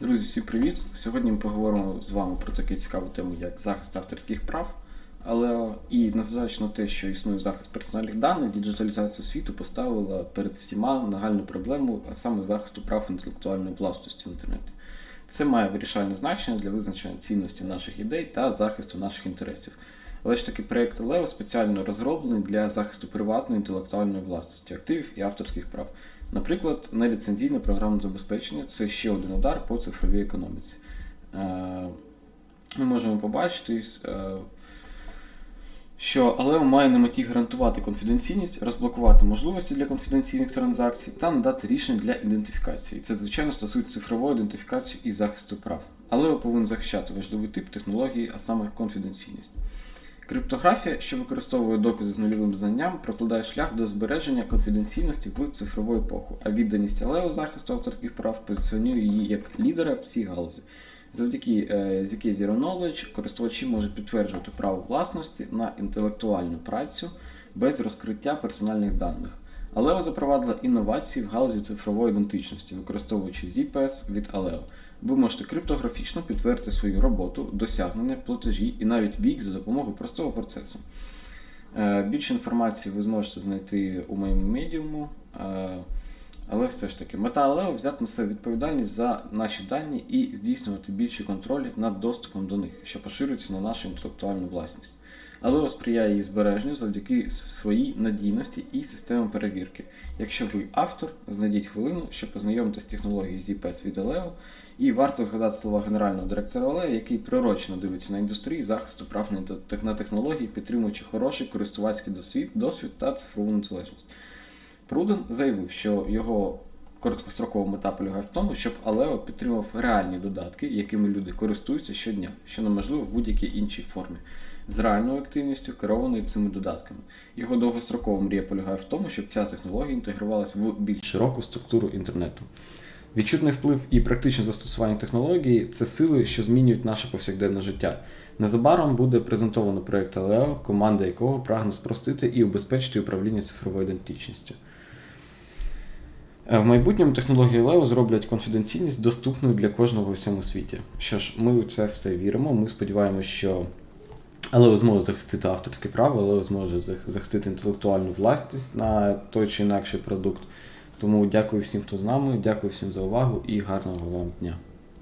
Друзі, всім привіт! Сьогодні ми поговоримо з вами про таку цікаву тему, як захист авторських прав. Але і незважаючи на те, що існує захист персональних даних, діджиталізація світу поставила перед всіма нагальну проблему, а саме захисту прав інтелектуальної власності в інтернеті. Це має вирішальне значення для визначення цінності наших ідей та захисту наших інтересів. Але ж таки проєкт Лео спеціально розроблений для захисту приватної інтелектуальної власності, активів і авторських прав. Наприклад, неліцензійне програмне забезпечення це ще один удар по цифровій економіці. Е, Ми можемо побачити, е, що Алео має на меті гарантувати конфіденційність, розблокувати можливості для конфіденційних транзакцій та надати рішення для ідентифікації. Це, звичайно, стосується цифрової ідентифікації і захисту прав. Алео повинен захищати важливий тип технології, а саме конфіденційність. Криптографія, що використовує докази з нульовим знанням, прокладає шлях до збереження конфіденційності в цифрову епоху, а відданість Алео захисту авторських прав позиціонує її як лідера в цій галузі. Завдяки ZK Zero Knowledge користувачі можуть підтверджувати право власності на інтелектуальну працю без розкриття персональних даних. Aleo запровадила інновації в галузі цифрової ідентичності, використовуючи ZPS від Aleo. Ви можете криптографічно підтвердити свою роботу, досягнення, платежі і навіть вік за допомогою простого процесу. Е, Більше інформації ви зможете знайти у моєму медіуму. е, Але все ж таки, мета Алео взяти на себе відповідальність за наші дані і здійснювати більший контроль над доступом до них, що поширюється на нашу інтелектуальну власність. Алео сприяє її збереженню завдяки своїй надійності і системам перевірки. Якщо ви автор, знайдіть хвилину, щоб познайомитися з технологією ZPS від Алео, і варто згадати слова генерального директора Алео, який прирочно дивиться на індустрії захисту прав на технології, підтримуючи хороший користувацький досвід, досвід та цифрову незалежність. Пруден заявив, що його короткострокова мета полягає в тому, щоб Алео підтримав реальні додатки, якими люди користуються щодня, що неможливо в будь-якій іншій формі, з реальною активністю, керованою цими додатками. Його довгострокова мрія полягає в тому, щоб ця технологія інтегрувалась в більш широку структуру інтернету. Відчутний вплив і практичне застосування технології це сили, що змінюють наше повсякденне життя. Незабаром буде презентовано проєкт Алео, команда якого прагне спростити і убезпечити управління цифровою ідентичністю. Е, В майбутньому технології Лео зроблять конфіденційність доступною для кожного у всьому світі. Що ж, ми у це все віримо. Ми сподіваємося, що Лео зможе захистити авторське право, Лео зможе захистити інтелектуальну власність на той чи інакший продукт. Тому дякую всім, хто з нами, дякую всім за увагу і гарного вам дня.